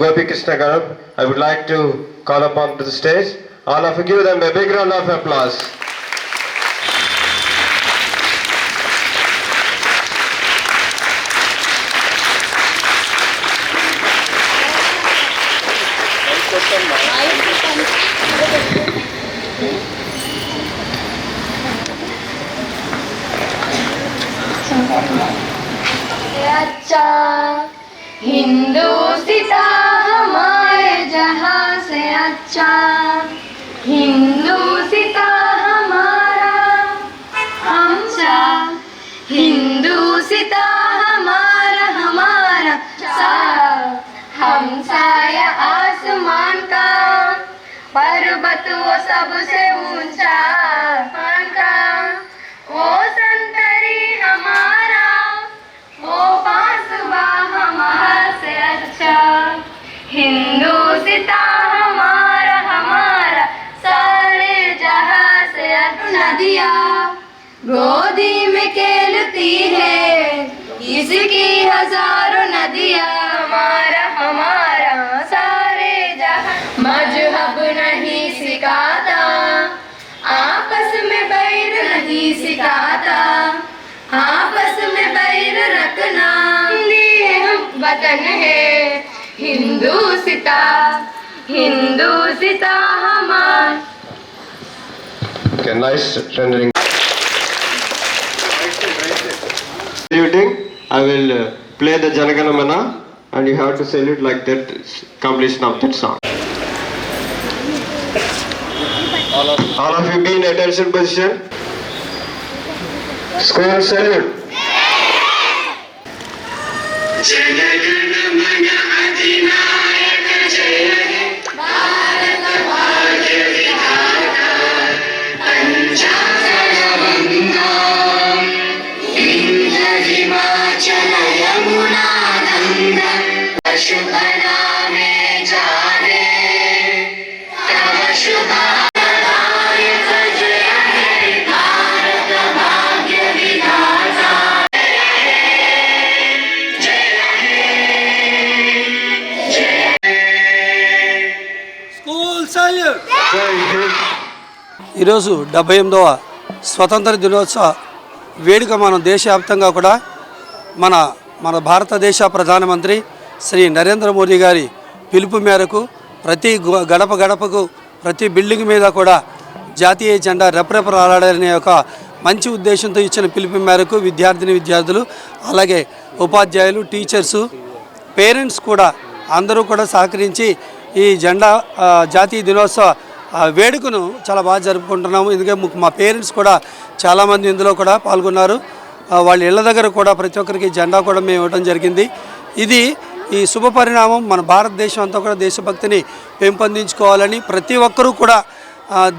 Gopi Krishna I would like to call upon to the stage. All of you give them a big round of applause. Hindu Sita हमारे जहाँ से अच्छा। हिंदू सीता हमारा हमसा हिंदू सीता हमारा हमारा सा हमसाया आसमान का पर्वत वो सबसे नदिया गोदी में खेलती है, इसकी हज़ारों नदियाँ। हमारा हमारा सारे जहाँ। मज़हब नहीं सिखाता, आपस में बैर नहीं सिखाता। आपस में बैर रखना, ये हम वतन है। हिंदू सीता हिंदू सीता हमार। Okay, nice rendering. I will uh, play the Janaganamana and you have to salute like that completion of that song. All of you be in attention position. School salute. Jai Hind. ఈరోజు డెబ్బై ఎనిమిదవ స్వతంత్ర దినోత్సవ వేడుక మనం దేశవ్యాప్తంగా కూడా మన మన భారతదేశ ప్రధానమంత్రి శ్రీ నరేంద్ర మోదీ గారి పిలుపు మేరకు ప్రతి గడప గడపకు ప్రతి బిల్డింగ్ మీద కూడా జాతీయ జెండా రెపరెపరాలాడనే ఒక మంచి ఉద్దేశంతో ఇచ్చిన పిలుపు మేరకు విద్యార్థిని విద్యార్థులు అలాగే ఉపాధ్యాయులు టీచర్సు పేరెంట్స్ కూడా అందరూ కూడా సహకరించి ఈ జెండా జాతీయ దినోత్సవ ఆ, వేడుకను చాలా బాగా జరుపుకుంటున్నాము. ఎందుకంటే మా పేరెంట్స్ కూడా చాలామంది ఇందులో కూడా పాల్గొన్నారు. వాళ్ళ ఇళ్ళ దగ్గర కూడా ప్రతి ఒక్కరికి జెండా కూడా మేము ఇవ్వడం జరిగింది. ఇది ఈ శుభ పరిణామం మన భారతదేశం అంతా కూడా దేశభక్తిని పెంపొందించుకోవాలని ప్రతి ఒక్కరూ కూడా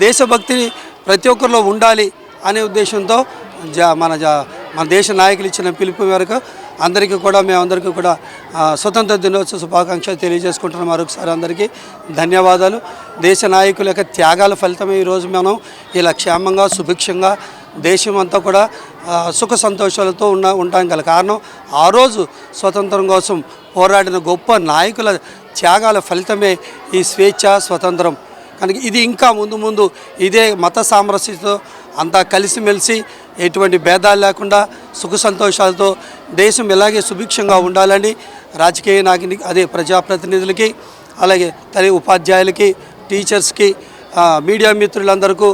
దేశభక్తిని ప్రతి ఒక్కరిలో ఉండాలి అనే ఉద్దేశంతో జా మన జా మన దేశ నాయకులు ఇచ్చిన పిలుపు మేరకు అందరికీ కూడా మేమందరికీ కూడా స్వతంత్ర దినోత్సవ శుభాకాంక్షలు తెలియజేసుకుంటున్నాం మరొకసారి అందరికీ. ధన్యవాదాలు. దేశ నాయకుల యొక్క త్యాగాల ఫలితమే ఈరోజు మనం ఇలా క్షేమంగా సుభిక్షంగా దేశం అంతా కూడా సుఖ సంతోషాలతో ఉన్న ఉండడం గల కారణం ఆ రోజు స్వతంత్రం కోసం పోరాడిన గొప్ప నాయకుల త్యాగాల ఫలితమే ఈ స్వేచ్ఛ స్వతంత్రం. కనుక ఇది ఇంకా ముందు ముందు ఇదే మత సామరస్యతో అంతా కలిసిమెలిసి ఎటువంటి భేదాలు లేకుండా సుఖ సంతోషాలతో దేశం ఇలాగే సుభిక్షంగా ఉండాలని రాజకీయ నాయకునికి అదే ప్రజాప్రతినిధులకి అలాగే తల్లి ఉపాధ్యాయులకి టీచర్స్కి మీడియా మిత్రులందరికీ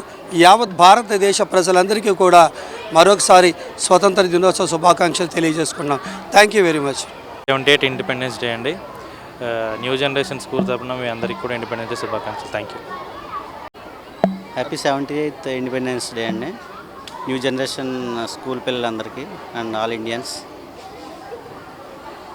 యావత్ భారతదేశ ప్రజలందరికీ కూడా మరొకసారి స్వతంత్ర దినోత్సవ శుభాకాంక్షలు తెలియజేసుకున్నాం. Thank you very much seventy eight independence day అండి. న్యూ జనరేషన్ స్కూల్ తరపున మీ అందరికీ కూడా ఇండిపెండెన్స్ డే శుభాకాంక్షలు. Thank you happy seventy eighth independence day అండి. న్యూ జనరేషన్ స్కూల్ పిల్లలందరికీ అండ్ ఆల్ ఇండియన్స్